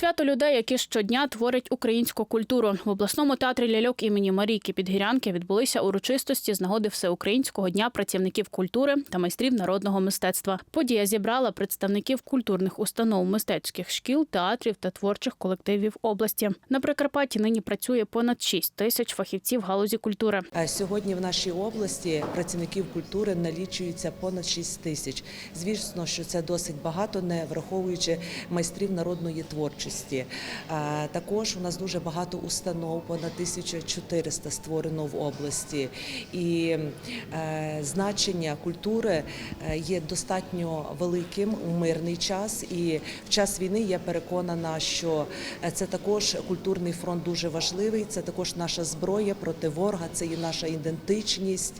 Свято людей, які щодня творять українську культуру. В обласному театрі ляльок імені Марійки Підгірянки відбулися урочистості з нагоди Всеукраїнського дня працівників культури та майстрів народного мистецтва. Подія зібрала представників культурних установ, мистецьких шкіл, театрів та творчих колективів області. На Прикарпатті нині працює понад 6 тисяч фахівців галузі культури. Сьогодні в нашій області працівників культури налічується понад 6 тисяч. Звісно, що це досить багато, не враховуючи майстрів народної творчості. А Також у нас дуже багато установ, понад 1400 створено в області. І е, значення культури е, є достатньо великим у мирний час. І в час війни я переконана, що е, це також культурний фронт дуже важливий. Це також наша зброя проти ворога, це і наша ідентичність.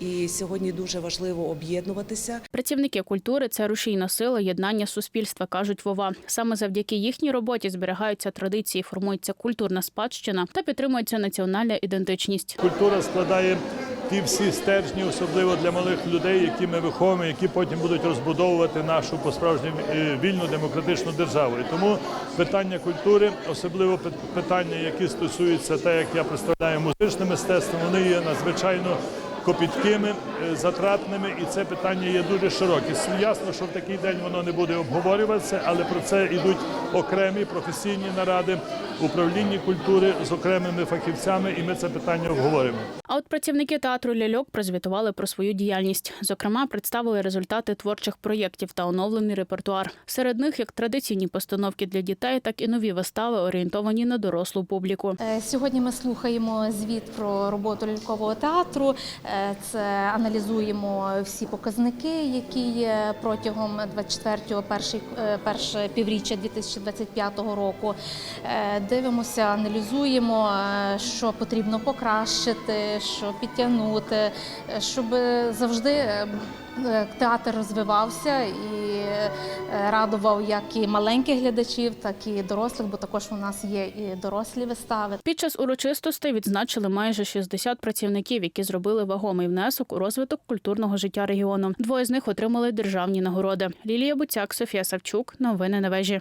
І сьогодні дуже важливо об'єднуватися. Працівники культури це рушійна сила єднання суспільства, кажуть Вова. Саме завдяки їхній роботі зберігаються традиції, формується культурна спадщина та підтримується національна ідентичність. Культура складає ті всі стержні, особливо для малих людей, які ми виховуємо, які потім будуть розбудовувати нашу по-справжньому е, вільну демократичну державу. І тому питання культури, особливо пи- питання, які стосуються те, як я представляю музичне мистецтво, вони є надзвичайно копіткими, е, затратними, і це питання є дуже широке. С- Ясно, що в такий день воно не буде обговорюватися, але про це йдуть окремі професійні наради управління культури з окремими фахівцями, і ми це питання обговоримо. А от працівники театру ляльок прозвітували про свою діяльність. Зокрема, представили результати творчих проєктів та оновлений репертуар. Серед них як традиційні постановки для дітей, так і нові вистави, орієнтовані на дорослу публіку. Е, Сьогодні ми слухаємо звіт про роботу лялькового театру. Е, Це аналізуємо всі показники, які є протягом 24-го перший, е, перше півріччя 2025 року. Е, Дивимося, аналізуємо, що потрібно покращити, що підтягнути, щоб завжди театр розвивався і е, радував як і маленьких глядачів, так і дорослих, бо також у нас є і дорослі вистави. Під час урочистостей відзначили майже 60 працівників, які зробили вагомий внесок у розвиток культурного життя регіону. Двоє з них отримали державні нагороди. Лілія Буцяк, Софія Савчук. Новини на вежі.